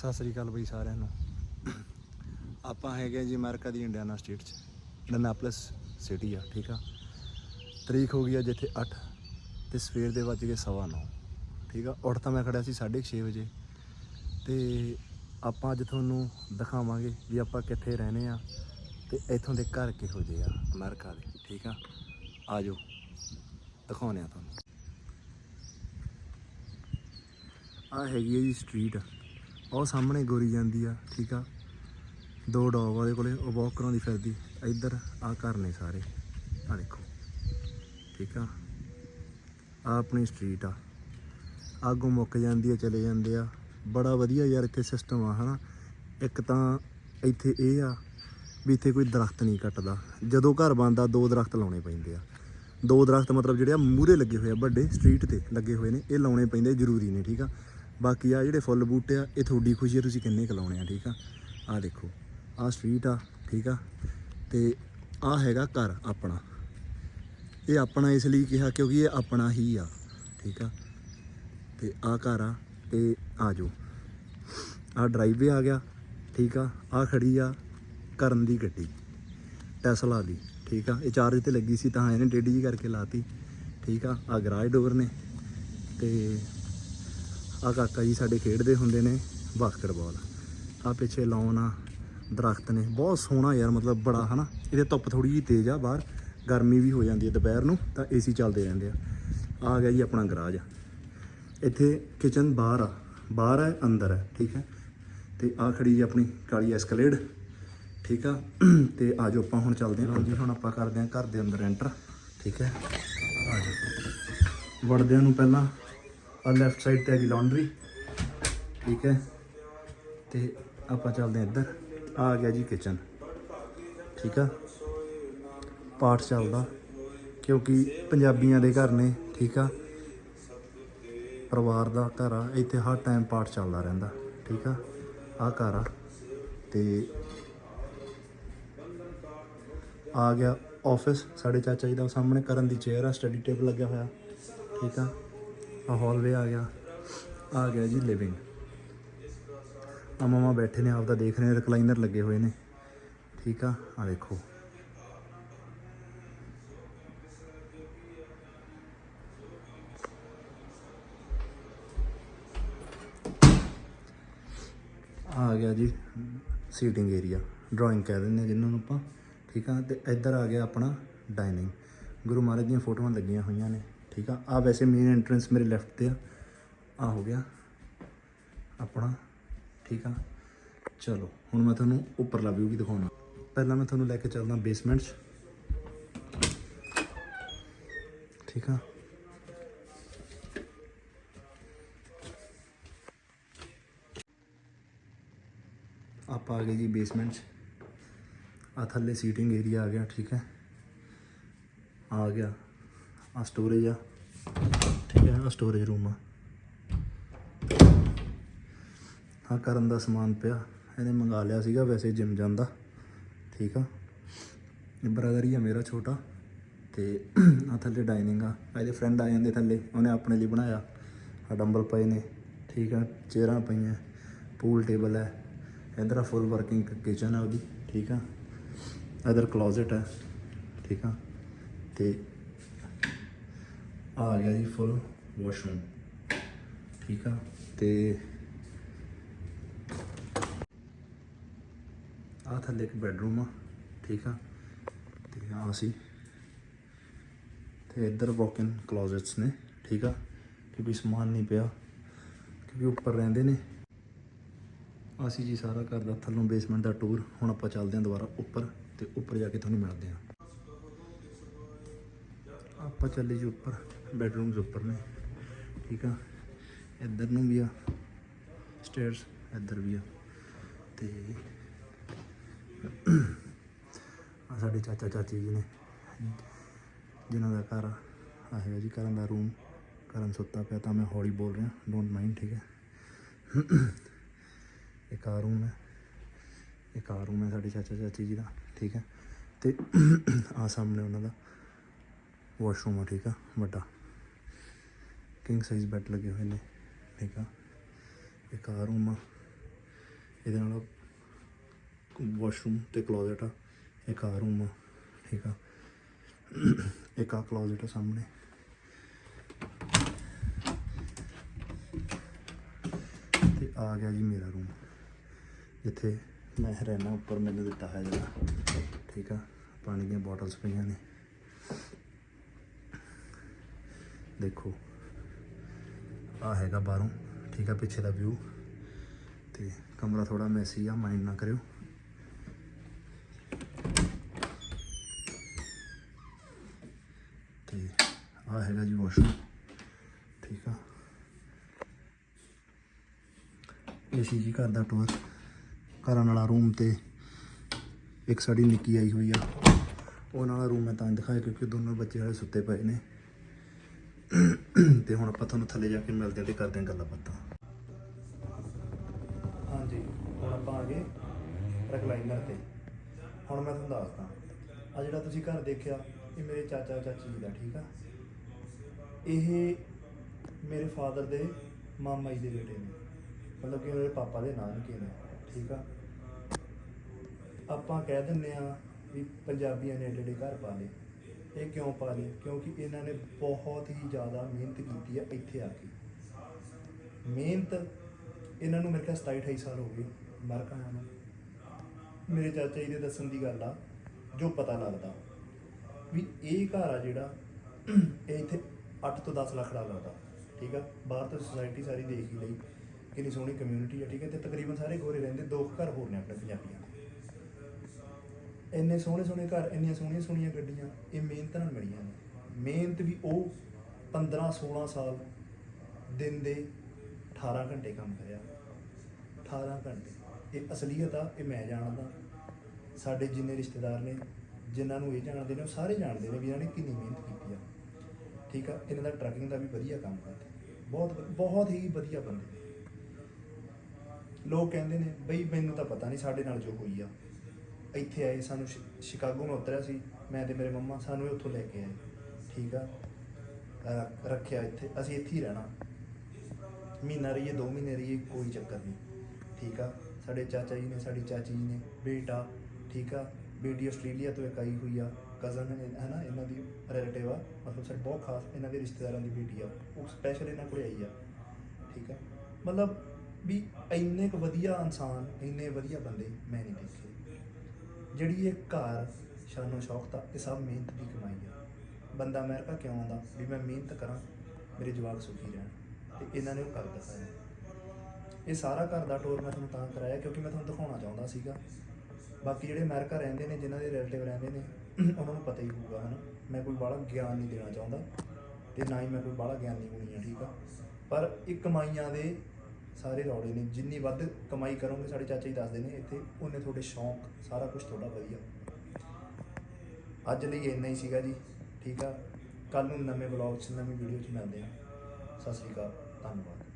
ਸਤਿ ਸ੍ਰੀ ਅਕਾਲ ਬਈ ਸਾਰਿਆਂ ਨੂੰ। ਆਪਾਂ ਹੈਗੇ ਜੀ ਅਮਰੀਕਾ ਦੀ ਇੰਡੀਆਨਾ ਸਟੇਟ 'ਚ ਡਨਾਪਲਸ ਸਿਟੀ ਆ, ਠੀਕ ਆ। ਤਰੀਕ ਹੋ ਗਈ ਆ ਜਿੱਥੇ 8 ਤੇ ਸਵੇਰ ਦੇ ਵੱਜ ਗਏ ਸਵਾ ਨੌ, ਠੀਕ ਆ। ਉੱਠ ਤਾਂ ਮੈਂ ਖੜਿਆ ਸੀ 6:30 ਵਜੇ। ਤੇ ਆਪਾਂ ਅੱਜ ਤੁਹਾਨੂੰ ਦਿਖਾਵਾਂਗੇ ਵੀ ਆਪਾਂ ਕਿੱਥੇ ਰਹਿੰਦੇ ਆ ਤੇ ਇੱਥੋਂ ਦੇ ਘਰ ਕਿਹੋ ਜਿਹੇ ਆ ਅਮਰੀਕਾ ਦੇ, ਠੀਕ ਆ। ਆਜੋ, ਦਿਖਾਉਂਦੇ ਆ ਤੁਹਾਨੂੰ। ਆ ਹੈਗੀ ਹੈ ਜੀ ਸਟਰੀਟ ਉਹ ਸਾਹਮਣੇ ਗੋਰੀ ਜਾਂਦੀ ਆ, ਠੀਕ ਆ। ਦੋ ਡੌਗ ਉਹਦੇ ਕੋਲੇ, ਉਹ ਵਾਕ ਕਰਾਉਂਦੀ ਫਿਰਦੀ। ਇੱਧਰ ਆ ਘਰ ਨੇ ਸਾਰੇ। ਆ ਦੇਖੋ, ਠੀਕ ਆ। ਆ ਆਪਣੀ ਸਟਰੀਟ ਆ। ਆਗੋਂ ਮੁੱਕ ਜਾਂਦੀ ਆ, ਚਲੇ ਜਾਂਦੇ ਆ। ਬੜਾ ਵਧੀਆ ਯਾਰ ਇੱਥੇ ਸਿਸਟਮ ਆ, ਹਨਾ। ਇੱਕ ਤਾਂ ਇੱਥੇ ਇਹ ਆ ਵੀ ਇੱਥੇ ਕੋਈ ਦਰਖਤ ਨਹੀਂ ਕੱਟਦਾ। ਜਦੋਂ ਘਰ ਬਣਦਾ, ਦੋ ਦਰਖਤ ਲਾਉਣੇ ਪੈਂਦੇ ਆ। ਦੋ ਦਰਖਤ ਮਤਲਬ ਜਿਹੜੇ ਆ ਮੂਰੇ ਲੱਗੇ ਹੋਏ ਆ, ਵੱਡੇ ਸਟਰੀਟ ਤੇ ਲੱਗੇ ਹੋਏ ਨੇ, ਇਹ ਲਾਉਣੇ ਪੈਂਦੇ ਜ਼ਰੂਰੀ ਨੇ, ਠੀਕ ਆ। ਬਾਕੀ ਆ ਜਿਹੜੇ ਫੁੱਲ ਬੂਟੇ ਆ, ਇਹ ਤੁਹਾਡੀ ਖੁਸ਼ੀ ਆ, ਤੁਸੀਂ ਕਿੰਨੇ ਕੁ ਲਾਉਣੇ ਆ, ਠੀਕ ਆ? ਆ ਦੇਖੋ ਆ ਸਟਰੀਟ ਆ, ਠੀਕ ਆ? ਤੇ ਆ ਹੈਗਾ ਘਰ ਆਪਣਾ। ਇਹ ਆਪਣਾ ਇਸ ਲਈ ਕਿਹਾ ਕਿਉਂਕਿ ਇਹ ਆਪਣਾ ਹੀ ਆ, ਠੀਕ ਆ? ਤੇ ਆ ਘਰ ਆ, ਤੇ ਆ ਜਾਓ। ਆ ਡਰਾਈਵੇ ਆ ਗਿਆ, ਠੀਕ ਆ? ਆ ਖੜੀ ਆ ਕਰਨ ਦੀ ਗੱਡੀ ਟੈਸਲਾ ਦੀ, ਠੀਕ ਆ? ਇਹ ਚਾਰਜ ਤੇ ਲੱਗੀ ਸੀ, ਤਾਂ ਇਹਨੇ ਡੇਢ ਜੀ ਕਰਕੇ ਲਾਤੀ, ਠੀਕ ਆ? ਆ ਗਰਾਜ ਡੋਰ ਨੇ, ਤੇ ਆ ਕਾਕਾ ਜੀ ਸਾਡੇ ਖੇਡਦੇ ਹੁੰਦੇ ਨੇ ਬਾਸਕਟਬਾਲ ਆ ਪਿੱਛੇ ਲਾਉਣ ਆ, ਦਰਖਤ ਨੇ। ਬਹੁਤ ਸੋਹਣਾ ਯਾਰ, ਮਤਲਬ ਬੜਾ, ਹਨਾ? ਇਹਦੇ ਧੁੱਪ ਥੋੜੀ ਜਿਹੀ ਤੇਜ਼ ਆ ਬਾਹਰ, ਗਰਮੀ ਵੀ ਹੋ ਜਾਂਦੀ ਹੈ ਦੁਪਹਿਰ ਨੂੰ, ਤਾਂ ਏਸੀ ਚੱਲਦੇ ਰਹਿੰਦੇ ਆ। ਆ ਗਿਆ ਜੀ ਆਪਣਾ ਗਰਾਜ ਇੱਥੇ ਕਿਚਨ ਬਾਹਰ ਆ। ਬਾਹਰ ਹੈ, ਅੰਦਰ ਹੈ, ਠੀਕ ਹੈ? ਤੇ ਆ ਖੜੀ ਜੀ ਆਪਣੀ ਕਾਲੀ ਐਸਕਲੇਡ ਠੀਕ ਆ? ਤੇ ਆਜੋ ਆਪਾਂ ਹੁਣ ਚੱਲਦੇ ਹਾਂ। ਜੀ ਹੁਣ ਆਪਾਂ ਕਰਦੇ ਹਾਂ ਘਰ ਦੇ ਅੰਦਰ ਐਂਟਰ ਠੀਕ ਹੈ? ਆਜੋ ਵੜਦਿਆਂ ਨੂੰ ਪਹਿਲਾਂ ਆ ਲੈਫਟ ਸਾਈਡ ਤੇ ਹੈਗੀ ਲਾਂਡਰੀ ਠੀਕ ਹੈ। ਤੇ ਆਪਾਂ ਚੱਲਦੇ ਹਾਂ ਇੱਧਰ। ਆ ਗਿਆ ਜੀ ਕਿਚਨ ਠੀਕ ਆ। ਪਾਠ ਚੱਲਦਾ। ਕਿਉਂਕਿ ਪੰਜਾਬੀਆਂ ਦੇ ਘਰ ਨੇ, ਠੀਕ ਆ। ਪਰਿਵਾਰ ਦਾ ਘਰ ਆ। ਇੱਥੇ ਹਰ ਟਾਈਮ ਪਾਠ ਚੱਲਦਾ ਰਹਿੰਦਾ। ਠੀਕ ਆ। ਆ ਘਰ ਆ। ਤੇ ਆ ਗਿਆ ਆਫਿਸ ਸਾਡੇ ਚਾਚਾ ਜੀ ਦਾ ਸਾਹਮਣੇ ਕਰਨ ਦੀ ਚੇਅਰ ਆ। ਸਟੱਡੀ ਟੇਬਲ ਲੱਗਿਆ ਹੋਇਆ। ਠੀਕ ਆ। ਹਾਲਵੇ ਆ ਗਿਆ। ਆ ਗਿਆ ਜੀ ਲਿਵਿੰਗ ਆ ਮਮਾ ਬੈਠੇ ਨੇ ਆਪਦਾ ਦੇਖ ਰਹੇ ਨੇ ਰਿਕਲਾਈਨਰ ਲੱਗੇ ਹੋਏ ਨੇ। ਠੀਕ ਆ? ਆ ਦੇਖੋ ਆ ਗਿਆ ਜੀ ਸੀਟਿੰਗ ਏਰੀਆ ਡਰਾਇੰਗ ਕਹਿ ਦਿੰਦੇ ਆ ਜਿਹਨਾਂ ਨੂੰ ਆਪਾਂ। ਠੀਕ ਆ? ਤੇ ਇੱਧਰ ਆ ਗਿਆ ਆਪਣਾ ਡਾਈਨਿੰਗ ਗੁਰੂ ਮਹਾਰਾਜ ਦੀਆਂ ਫੋਟੋਆਂ ਲੱਗੀਆਂ ਹੋਈਆਂ ਨੇ। ਠੀਕ ਆ? ਆ ਵੈਸੇ ਮੇਨ ਐਂਟਰੈਂਸ ਮੇਰੇ ਲੈਫਟ ਤੇ ਆ। ਆ ਹੋ ਗਿਆ। ਆਪਣਾ। ਠੀਕ ਆ? ਚਲੋ, ਹੁਣ ਮੈਂ ਤੁਹਾਨੂੰ ਉੱਪਰਲਾ ਵਿਊ ਵੀ ਦਿਖਾਉਣਾ। ਪਹਿਲਾਂ ਮੈਂ ਤੁਹਾਨੂੰ ਲੈ ਕੇ ਚੱਲਦਾ ਬੇਸਮੈਂਟ 'ਚ। ਠੀਕ ਆ? ਆਪਾਂ ਆ ਗਏ ਜੀ ਬੇਸਮੈਂਟ 'ਚ। ਆ ਥੱਲੇ ਸੀਟਿੰਗ ਏਰੀਆ ਆ ਗਿਆ, ਠੀਕ ਹੈ। ਆ ਗਿਆ। ਆ ਸਟੋਰੇਜ ਆ। ਠੀਕ ਹੈ ਆ ਸਟੋਰੇਜ ਰੂਮ ਆ। ਆ ਕਰਨ ਦਾ ਸਮਾਨ ਪਿਆ। ਇਹਨੇ ਮੰਗਾ ਲਿਆ ਸੀਗਾ ਵੈਸੇ ਜਿਮ ਜਾਂਦਾ ਠੀਕ ਆ। ਇਹ ਬ੍ਰਦਰ ਹੀ ਆ ਮੇਰਾ ਛੋਟਾ। ਤੇ ਆ ਥੱਲੇ ਡਾਈਨਿੰਗ ਆ। ਇਹਦੇ ਫਰੈਂਡ ਆ ਜਾਂਦੇ ਥੱਲੇ। ਉਹਨੇ ਆਪਣੇ ਲਈ ਬਣਾਇਆ। ਆ ਡੰਬਲ ਪਏ ਨੇ। ਠੀਕ ਆ, ਚੇਅਰਾਂ ਪਈਆਂ। ਪੂਲ ਟੇਬਲ ਹੈ ਇਧਰ ਆ ਫੁੱਲ ਵਰਕਿੰਗ ਕਿਚਨ ਆ ਉਹਦੀ। ਠੀਕ ਆ। ਇਧਰ ਕਲੋਜ਼ਟ ਹੈ ਠੀਕ ਆ। ਤੇ ਆ ਗਿਆ ਜੀ ਫੁੱਲ ਵਾਸ਼ਰੂਮ ਠੀਕ ਆ? ਤੇ ਆ ਥੱਲੇ ਇੱਕ ਬੈਡਰੂਮ ਆ, ਠੀਕ ਆ? ਤੇ ਆ ਸੀ। ਤੇ ਇੱਧਰ ਵਾਕ-ਇਨ ਕਲੋਜ਼ਟਸ ਨੇ, ਠੀਕ ਆ? ਕਿਉਂਕਿ ਸਮਾਨ ਨਹੀਂ ਪਿਆ, ਕਿਉਂਕਿ ਉੱਪਰ ਰਹਿੰਦੇ ਨੇ। ਅਸੀਂ ਜੀ ਸਾਰਾ ਘਰ ਦਾ ਥੱਲੋਂ ਬੇਸਮੈਂਟ ਦਾ ਟੂਰ ਹੁਣ ਆਪਾਂ ਚੱਲਦੇ ਹਾਂ ਦੁਬਾਰਾ ਉੱਪਰ ਤੇ ਉੱਪਰ ਜਾ ਕੇ ਤੁਹਾਨੂੰ ਮਿਲਦੇ ਹਾਂ। ਆਪਾਂ ਚੱਲੇ ਜੀ ਉੱਪਰ। ਬੈਡਰੂਮਸ ਉੱਪਰ ਨੇ, ਠੀਕ ਆ? ਇੱਧਰ ਨੂੰ ਵੀ ਆ ਸਟੇਅਰਸ ਇੱਧਰ ਵੀ ਆ, ਤੇ ਆ ਸਾਡੇ ਚਾਚਾ ਚਾਚੀ ਜੀ ਨੇ, ਜਿਨ੍ਹਾਂ ਦਾ ਘਰ ਆ ਹੈਗਾ ਜੀ ਕਰਨ ਦਾ ਰੂਮ ਕਰਨ ਸੁੱਤਾ ਪਿਆ ਤਾਂ ਮੈਂ ਹੌਲੀ ਬੋਲ ਰਿਹਾ ਡੋਂਟ ਮਾਈਂਡ ਠੀਕ ਹੈ? ਇੱਕ ਆ ਰੂਮ ਹੈ, ਇੱਕ ਆ ਰੂਮ ਹੈ ਸਾਡੇ ਚਾਚਾ ਚਾਚੀ ਜੀ ਦਾ, ਠੀਕ ਹੈ? ਤੇ ਆ ਸਾਹਮਣੇ ਉਹਨਾਂ ਦਾ ਵਾਸ਼ਰੂਮ ਆ, ਠੀਕ ਆ, ਵੱਡਾ। ਕਿੰਗ ਸਾਈਜ਼ ਬੈੱਡ ਲੱਗੇ ਹੋਏ ਨੇ, ਠੀਕ ਆ। ਇੱਕ ਆ ਰੂਮ ਆ। ਇਹਦੇ ਨਾਲ ਵਾਸ਼ਰੂਮ ਤੇ ਕਲੋਜ਼ਟ ਆ। ਇੱਕ ਆ ਰੂਮ ਆ, ਠੀਕ ਆ। ਇੱਕ ਆ ਕਲੋਜ਼ਟ ਆ ਸਾਹਮਣੇ। ਤੇ ਆ ਗਿਆ ਜੀ ਮੇਰਾ ਰੂਮ ਜਿੱਥੇ ਮੈਂ ਰਹਿਣਾ ਉੱਪਰ ਮੈਨੂੰ ਦਿੱਤਾ ਹੈ ਜਿਹੜਾ, ਠੀਕ ਆ। ਪਾਣੀ ਦੀਆਂ ਬੋਟਲਸ ਪਈਆਂ ਨੇ। ਦੇਖੋ। ਆ ਹੈਗਾ ਬਾਹਰੋਂ, ਠੀਕ ਆ, ਪਿੱਛੇ ਦਾ ਵਿਊ ਤੇ ਕਮਰਾ ਥੋੜਾ ਮੈਸੀ ਆ ਮਾਈਂਡ ਨਾ ਕਰਿਓ। ਤੇ ਆ ਹੈਗਾ ਜੀ ਵਾਸ਼ਰੂਮ ਠੀਕ ਆ। ਇਹ ਸੀ ਜੀ ਘਰ ਦਾ ਟੂਰ ਘਰਾਂ ਵਾਲਾ ਰੂਮ ਤੇ ਇੱਕ ਸਾਡੀ ਨਿੱਕੀ ਆਈ ਹੋਈ ਆ। ਉਹ ਨਾਲ ਰੂਮ ਮੈਂ ਤਾਂ ਦਿਖਾਇਆ ਕਿਉਂਕਿ ਦੋਨੋਂ ਬੱਚੇ ਹਾਲੇ ਸੁੱਤੇ ਪਏ ਨੇ। ਤੇ ਹੁਣ ਆਪਾਂ ਤੁਹਾਨੂੰ ਥੱਲੇ ਜਾ ਕੇ ਮਿਲਦੇ ਹਾਂ ਤੇ ਕਰਦੇ ਹਾਂ ਗੱਲਾਂ ਬਾਤਾਂ ਹਾਂਜੀ, ਹੁਣ ਆਪਾਂ ਆ ਗਏ ਰੈਕਲਾਈਨਰ ਤੇ। ਹੁਣ ਮੈਂ ਤੁਹਾਨੂੰ ਦੱਸਦਾ ਆ ਜਿਹੜਾ ਤੁਸੀਂ ਘਰ ਦੇਖਿਆ, ਇਹ ਮੇਰੇ ਚਾਚਾ ਚਾਚੀ ਜੀ ਦਾ, ਠੀਕ ਆ? ਇਹ ਮੇਰੇ ਫਾਦਰ ਦੇ ਮਾਮਾ ਜੀ ਦੇ ਬੇਟੇ ਨੇ। ਮਤਲਬ ਕਿ ਮੇਰੇ ਪਾਪਾ ਦੇ ਨਾਨਕੇ ਨੇ, ਠੀਕ ਆ? ਆਪਾਂ ਕਹਿ ਦਿੰਨੇ ਆ ਵੀ ਪੰਜਾਬੀਆਂ ਨੇ ਏਡੇ ਏਡੇ ਘਰ ਪਾ ਲਏ। ਇਹ ਕਿਉਂ ਪਾ ਲਏ ਕਿਉਂਕਿ ਇਹਨਾਂ ਨੇ ਬਹੁਤ ਹੀ ਜ਼ਿਆਦਾ ਮਿਹਨਤ ਕੀਤੀ ਆ ਇੱਥੇ ਆ ਕੇ। ਮਿਹਨਤ ਇਹਨਾਂ ਨੂੰ ਮੇਰੇ ਖਿਆਲ 27 28 ਸਾਲ ਹੋ ਗਏ ਮਰ ਆਇਆ ਨੂੰ। ਮੇਰੇ ਚਾਚਾ ਜੀ ਦੇ ਦੱਸਣ ਦੀ ਗੱਲ ਆ, ਜੋ ਪਤਾ ਲੱਗਦਾ ਵੀ ਇਹ ਘਰ ਆ ਜਿਹੜਾ, ਇਹ ਇੱਥੇ 8 ਤੋਂ 10 ਲੱਖ ਦਾ ਲੱਗਦਾ, ਠੀਕ ਆ? ਬਾਹਰ ਤੋਂ ਸੋਸਾਇਟੀ ਸਾਰੀ ਦੇਖ ਹੀ ਲਈ। ਕਿੰਨੀ ਸੋਹਣੀ ਕਮਿਊਨਿਟੀ ਆ, ਠੀਕ ਹੈ ਤੇ ਤਕਰੀਬਨ ਸਾਰੇ ਗੋਰੇ ਰਹਿੰਦੇ, ਦੋ ਕੁ ਘਰ ਹੋਰ ਨੇ ਆਪਣੇ ਪੰਜਾਬੀਆਂ ਇੰਨੇ ਸੋਹਣੇ ਸੋਹਣੇ ਘਰ, ਇੰਨੀਆਂ ਸੋਹਣੀਆਂ ਸੋਹਣੀਆਂ ਗੱਡੀਆਂ, ਇਹ ਮਿਹਨਤ ਨਾਲ ਮਿਲੀਆਂ ਨੇ। ਮਿਹਨਤ ਵੀ ਉਹ 15 16 ਸਾਲ ਦਿਨ ਦੇ 18 ਘੰਟੇ ਕੰਮ ਕਰਿਆ। 18 ਘੰਟੇ। ਇਹ ਅਸਲੀਅਤ ਆ, ਇਹ ਮੈਂ ਜਾਣਦਾ। ਸਾਡੇ ਜਿੰਨੇ ਰਿਸ਼ਤੇਦਾਰ ਨੇ, ਜਿਨ੍ਹਾਂ ਨੂੰ ਇਹ ਜਾਣਦੇ ਨੇ, ਉਹ ਸਾਰੇ ਜਾਣਦੇ ਨੇ ਵੀ ਇਹਨਾਂ ਨੇ ਕਿੰਨੀ ਮਿਹਨਤ ਕੀਤੀ ਆ। ਠੀਕ ਆ, ਇਹਨਾਂ ਦਾ ਟਰੱਕਿੰਗ ਦਾ ਵੀ ਵਧੀਆ ਕੰਮ ਕਰਦੇ ਬਹੁਤ ਬਹੁਤ ਹੀ ਵਧੀਆ ਬੰਦੇ ਨੇ। ਲੋਕ ਕਹਿੰਦੇ ਨੇ, ਬਈ ਮੈਨੂੰ ਤਾਂ ਪਤਾ ਨਹੀਂ ਸਾਡੇ ਨਾਲ ਜੋ ਹੋਈ ਆ। ਇੱਥੇ ਆਏ, ਸਾਨੂੰ ਸ਼ਿ- ਸ਼ਿਕਾਗੋ ਮੈਂ ਉਤਰਿਆ ਸੀ। ਮੈਂ ਤੇ ਮੇਰੇ ਮੰਮਾ ਸਾਨੂੰ ਇਹ ਉੱਥੋਂ ਲੈ ਕੇ ਆਏ। ਠੀਕ ਆ? ਅਹ ਰੱਖਿਆ ਇੱਥੇ। ਅਸੀਂ ਇੱਥੇ ਹੀ ਰਹਿਣਾ। ਮਹੀਨਾ ਰਹੀਏ, ਦੋ ਮਹੀਨੇ ਰਹੀਏ, ਕੋਈ ਚੱਕਰ ਨਹੀਂ। ਠੀਕ ਆ? ਸਾਡੇ ਚਾਚਾ ਜੀ ਨੇ, ਸਾਡੀ ਚਾਚੀ ਜੀ ਨੇ, ਬੇਟਾ, ਠੀਕ ਆ? ਬੇਟੀ ਆਸਟ੍ਰੇਲੀਆ ਤੋਂ ਇੱਕ ਆਈ ਹੋਈ ਆ। ਕਜ਼ਨ ਹੈ ਨਾ ਇਹਨਾਂ ਦੀ ਰਿਲੇਟਿਵ ਆ। ਮਤਲਬ ਸਾਡੇ ਬਹੁਤ ਖਾਸ ਇਹਨਾਂ ਦੇ ਰਿਸ਼ਤੇਦਾਰਾਂ ਦੀ ਬੇਟੀ ਆ। ਉਹ ਸਪੈਸ਼ਲ ਇਹਨਾਂ ਕੋਲ ਆਈ ਆ। ਠੀਕ ਆ? ਮਤਲਬ ਵੀ ਇੰਨੇ ਕੁ ਵਧੀਆ ਇਨਸਾਨ, ਇੰਨੇ ਵਧੀਆ ਬੰਦੇ ਮੈਂ ਨਹੀਂ ਦੇਖੇ। ਜਿਹੜੀ ਇਹ ਘਰ ਸ਼ਾਨੋ ਸ਼ੌਕਤਾ ਇਹ ਸਭ ਮਿਹਨਤ ਦੀ ਕਮਾਈ ਆ। ਬੰਦਾ ਅਮਰੀਕਾ ਕਿਉਂ ਆਉਂਦਾ? ਵੀ ਮੈਂ ਮਿਹਨਤ ਕਰਾਂ, ਮੇਰੇ ਜਵਾਕ ਸੁਖੀ ਰਹਿਣ ਤੇ ਇਹਨਾਂ ਨੇ ਉਹ ਕਰ ਦਿਖਾਇਆ। ਇਹ ਸਾਰਾ ਘਰ ਦਾ ਟੂਰ ਮੈਂ ਤੁਹਾਨੂੰ ਤਾਂ ਕਰਾਇਆ ਕਿਉਂਕਿ ਮੈਂ ਤੁਹਾਨੂੰ ਦਿਖਾਉਣਾ ਚਾਹੁੰਦਾ ਸੀਗਾ। ਬਾਕੀ ਜਿਹੜੇ ਅਮਰੀਕਾ ਰਹਿੰਦੇ ਨੇ, ਜਿਨ੍ਹਾਂ ਦੇ ਰਿਲੇਟਿਵ ਰਹਿੰਦੇ ਨੇ, ਉਹਨਾਂ ਨੂੰ ਪਤਾ ਹੀ ਹੋਊਗਾ, ਹਨਾ। ਮੈਂ ਕੋਈ ਬਾਹਲਾ ਗਿਆਨ ਨਹੀਂ ਦੇਣਾ ਚਾਹੁੰਦਾ ਤੇ ਨਾ ਹੀ ਮੈਂ ਕੋਈ ਬਾਹਲਾ ਗਿਆਨੀ ਹੋਣੀ ਆ, ਠੀਕ ਆ। ਪਰ ਇਹ ਕਮਾਈਆਂ ਦੇ ਸਾਰੇ ਰੌਲੇ ਨੇ, ਜਿੰਨੀ ਵੱਧ ਕਮਾਈ ਕਰੋਗੇ ਸਾਡੇ ਚਾਚਾ ਜੀ ਦੱਸਦੇ ਨੇ, ਇੱਥੇ ਉਹਨੇ ਤੁਹਾਡੇ ਸ਼ੌਂਕ, ਸਾਰਾ ਕੁਝ ਤੁਹਾਡਾ ਵਧੀਆ। ਅੱਜ ਲਈ ਇੰਨਾ ਹੀ ਸੀਗਾ ਜੀ, ਠੀਕ ਆ? ਕੱਲ ਨੂੰ ਨਵੇਂ ਵਲੌਗ 'ਚ, ਨਵੀਂ ਵੀਡੀਓ 'ਚ ਮਿਲਦੇ ਹਾਂ। ਸਤਿ ਸ੍ਰੀ ਅਕਾਲ, ਧੰਨਵਾਦ।